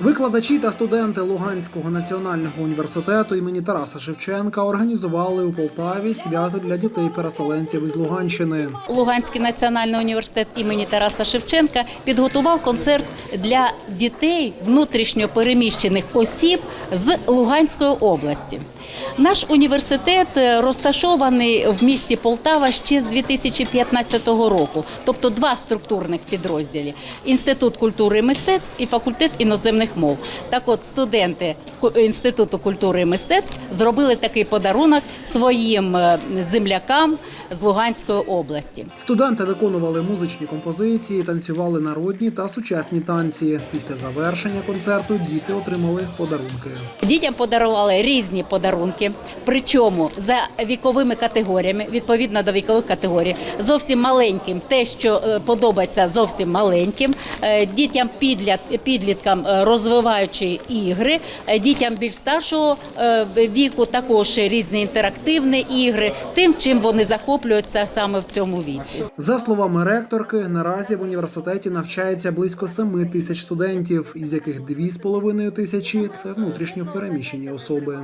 Викладачі та студенти Луганського національного університету імені Тараса Шевченка організували у Полтаві свято для дітей-переселенців із Луганщини. Луганський національний університет імені Тараса Шевченка підготував концерт для дітей внутрішньо переміщених осіб з Луганської області. Наш університет е, розташований в місті Полтава ще з 2015 року, тобто два структурних підрозділі: інститут культури і мистецтв і факультет іноземних мов. Так, от студенти інституту культури і мистецтв зробили такий подарунок своїм е, землякам з Луганської області. Студенти виконували музичні композиції, танцювали народні та сучасні танці. Після завершення концерту діти отримали подарунки. Дітям подарували різні подарунки, причому за віковими категоріями, відповідно до вікових категорій, зовсім маленьким, те, що е, подобається зовсім маленьким, е, дітям підліткам е, розвиваючі ігри, дітям більш старшого віку також різні інтерактивні ігри, тим, чим вони захоплюються саме в цьому віці. За словами ректорки, наразі в університеті навчається близько 7 тисяч студентів, із яких 2,5 тисячі це внутрішньо переміщені особи.